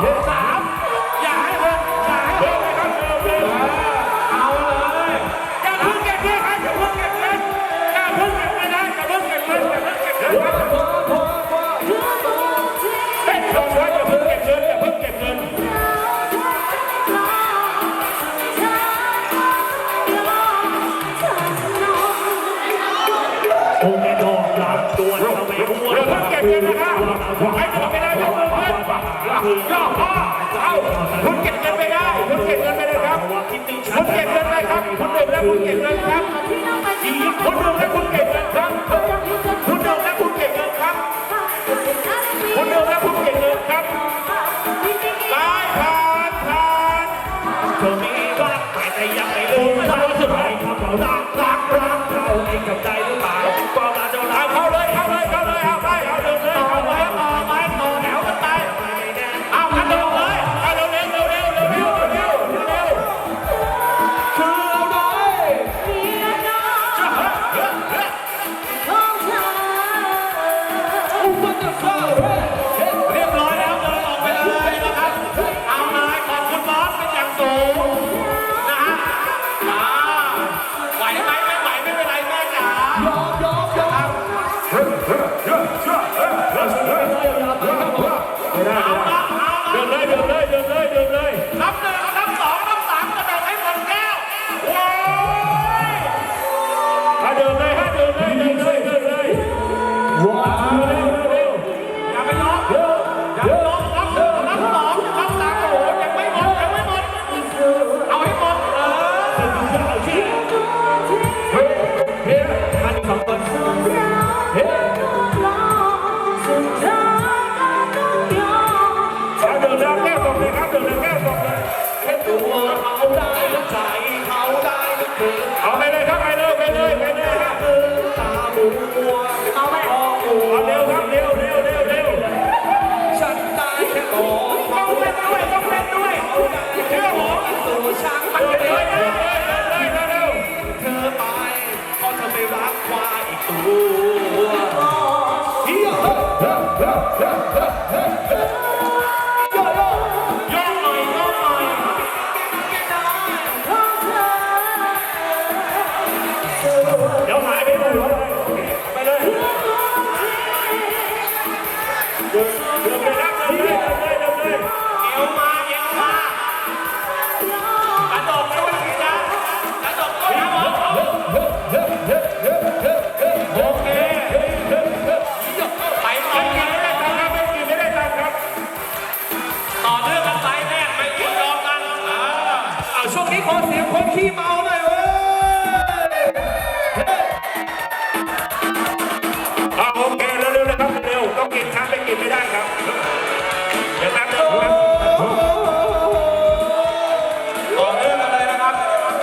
เด็ดตา ย่อพ่อเอาคุณเก็บเงินไปได้คุณเก็บเงินไปเลยครับคุณเก็บเงินไปครับคุณเดิมแล้วคุณเก็บเงินครับคุณเดิแลคุณเก็บเงินครับคุณเดิมแล้วคุณเก็บเงินครับคุณเดิมแล้วคุณเก็บเงินครับลายผ่านผ่านเธอมีบ้านแต่ยังไม่รู้ว่าสุดท้าบเขาหลักหลักรักเราเองกับใจหรือเปล่า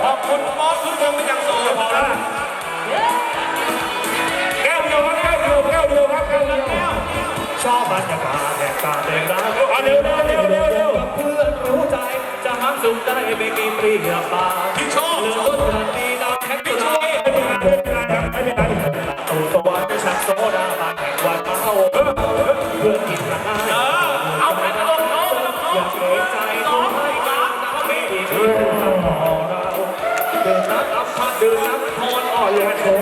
ขอบคุณมอสทุกคนเป็นอย่างสูงพอแล้วแก้วเดียวครับแก้วเดียวแก้วเดียวครับแก้วเดียวชอบบรรยากาศแดดตาแดดร้อนเร็วเร็วเร็วเร็วเร็วเพื่อนรู้ใจจะหาสุขได้ไม่กี่ปรียวปาพี่ชอบเหลือต้นทันดีน้ำแข็งพี่ชอบไม่เป็นไรไม่เป็นไรครับไม่เป็นไรตู่สวรรค์ชักโซดาบานแห่งวันเท้าเพื่อนกินกันได้ ต่ออยู่ครับโค้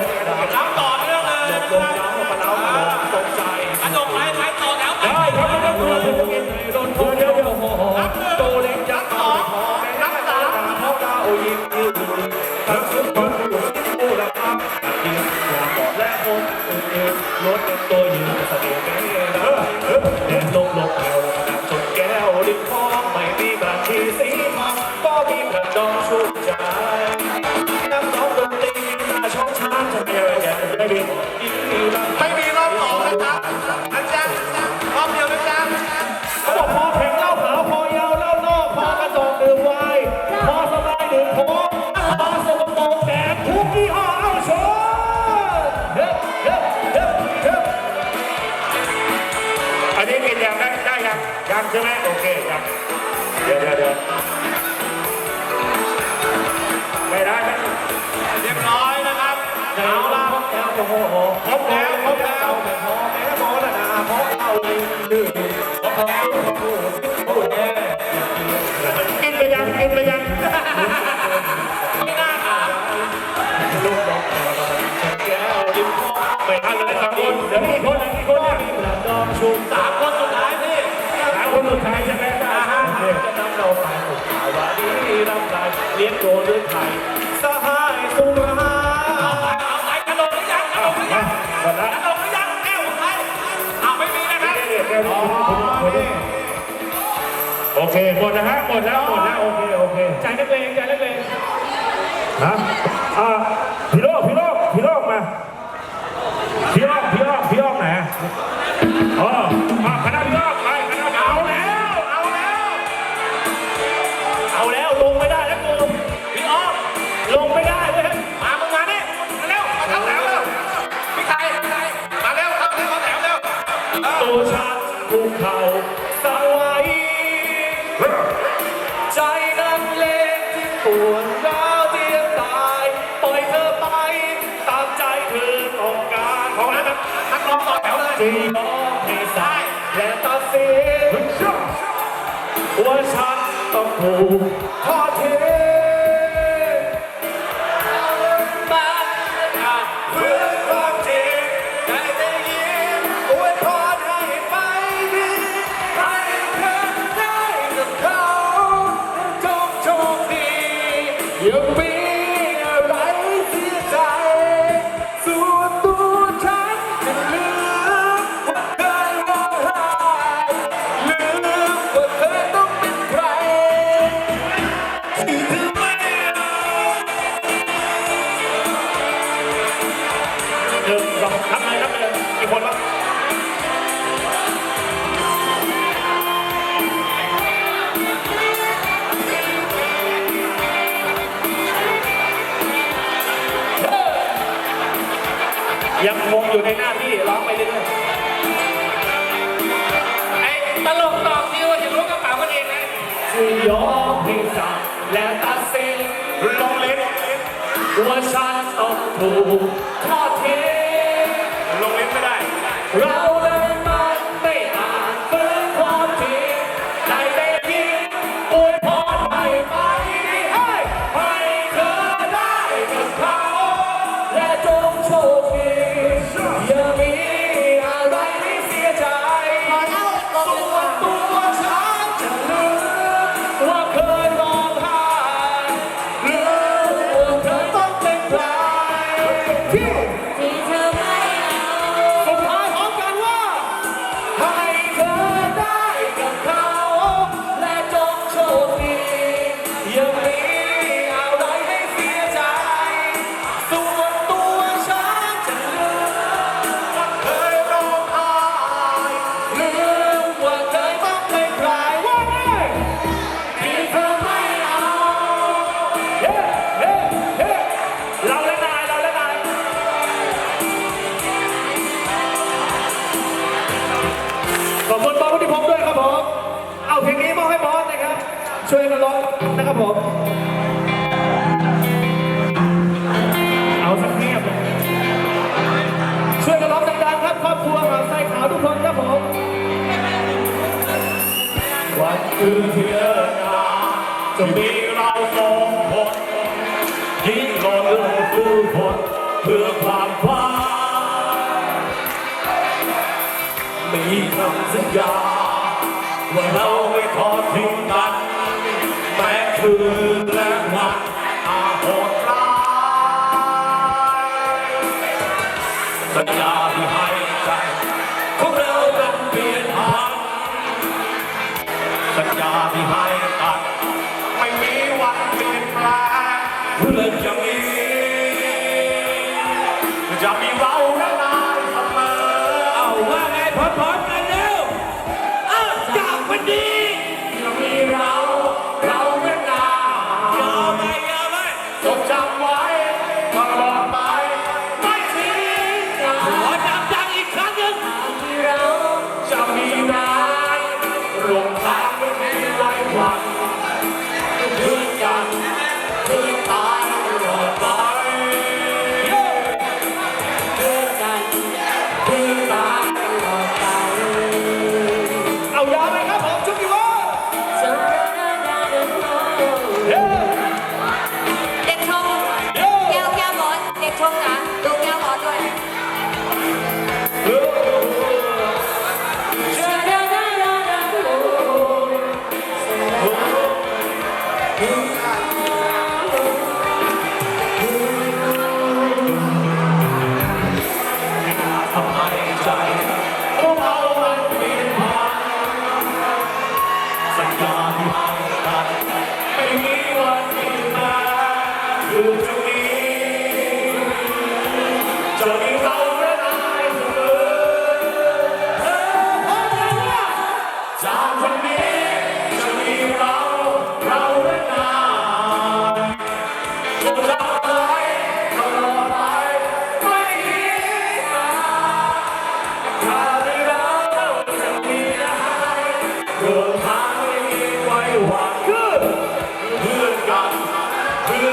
กินไปยังกินไปยังไม่น่าลูกบอกแก้วยิ้มไปทันเลยครับคนเดี๋ยวมีคนหนึ่งมีคนหนึ่งดอมชูสามคนสุดท้ายพี่สามคนสุดทยใช่ไหมอ่าฮเด็กนำเราไปวะนี้ร่ำไรเลี้ยงโตด้วยไข่ เคหมดนะฮะหมดแล้วหมดแล้วโอเคโอเคใจนักเลงใจนักเลงนะอ่าพี่โลกพี่โลกพี่โลกมาพี่โลกพี่โลกพี่โลกไหนอ๋อ ร้องต่อแถวเลยจีน้องที่สายและตาดสินว่าฉันต้องผูกทอเทิ้ง สิยกพิสักและตัดสินลงลิฟว่าฉันต้องถูกทอดทิ้ง ช่วยกันร้องนะครับผม เอาสักเงียบช่วยกันร้องดังๆครับครอบครัวเราใส่ขาวทุกคนครับผมวันอื่เที่เลิกานจะมีเราสองคนทิ้งรอเรื่องผู้คนเพื่อความฝันมีคำสัญญาว่าเราไม่ทอดทิ้ง คืนและวันอาโหดร้ายสัญญา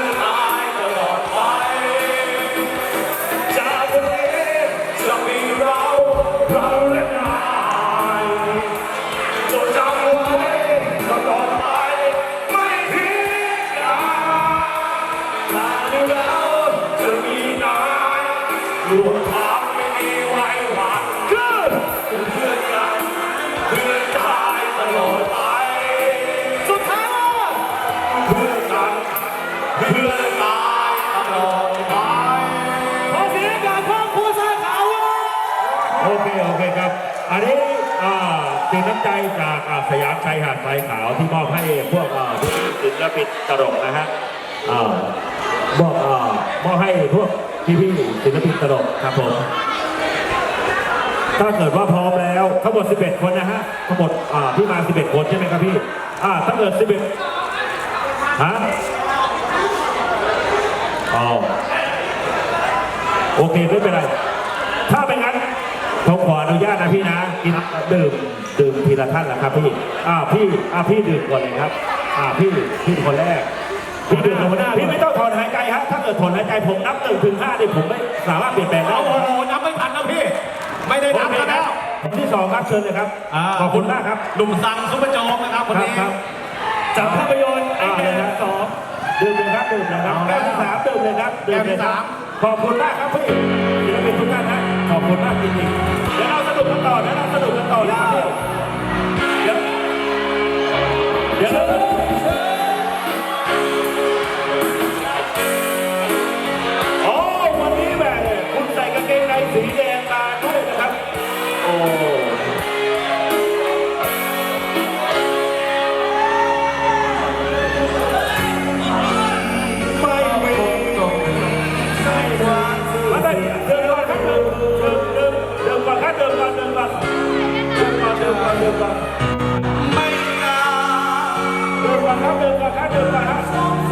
감사합니다. โอเคโอเคครับ อันนี้อ่าเป็นน้ำใจจากสยามชายหาดทรายขาวที่มอบให้พวกศิลปินตลกนะฮะมอบอ่ามอบให้พวกพี่ๆศิลปินตลกครับผมถ้าเกิดว่าพร้อมแล้วทั้งหมด 11 คนนะฮะทั้งหมดพี่มา 11 คนใช่ไหมครับพี่อ่าถ้าเกิด 11 ฮะอ๋อโอเคไม่เป็นไร ผมขออนุญาตนะพี่นะกินดื่มดื่มทีละท่านนะครับพี่อ่าพี่อ่าพี่ดื่มก่อนเลยครับ อ่าพี่พี่เป็นคนแรกพี่ดื่มคนแรกพี่ไม่ต้องถอนหายใจครับ ถ้าเกิดถอนหายใจผมนับหนึ่งถึงห้านี่ผมไม่สามารถเปลี่ยนแปลงได้โอ้โหนับไม่ทันนะพี่ ไม่ได้โอนับเคแล้วครับผมที่สองครับเชิญเลยครับาขอบคุณมากครับหนุ่มสังซุปเปอร์โจ๊กนะครับวันนี้ครับจากภาพยนตร์ไอ้อ่าแดเลยงครับสองดื่มเลยครับดื่มเลยครับเอาแก้แล้ววที่สามดื่มเลยครับดื่มเลยครับแก้วที่สามขอบคุณมากครับพี่ศิลปินทุกท่านนะขอบคุณมากจริงๆ เดี๋ยวเราสนุกกันต่อเดี๋ยวเราสนุกกันต่อนะครับเดี๋ยวเดี๋ยวเรา ดิ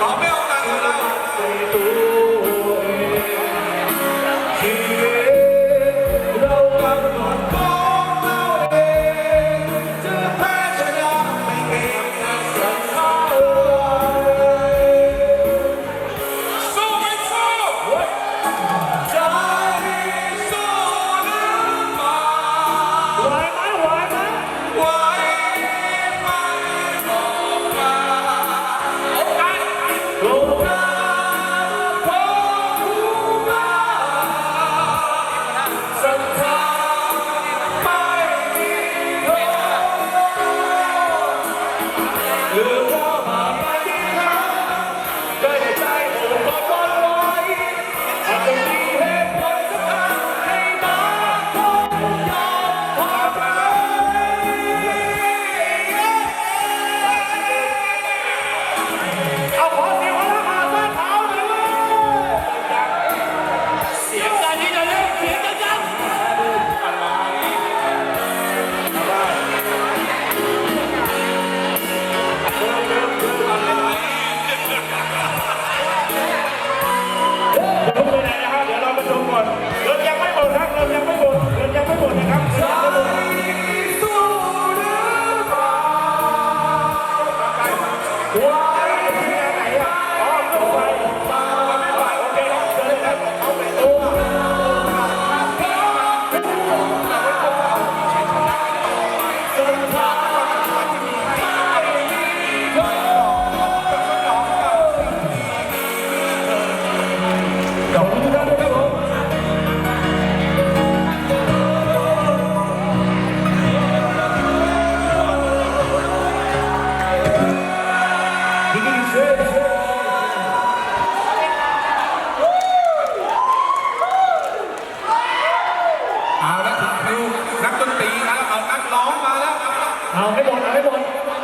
ข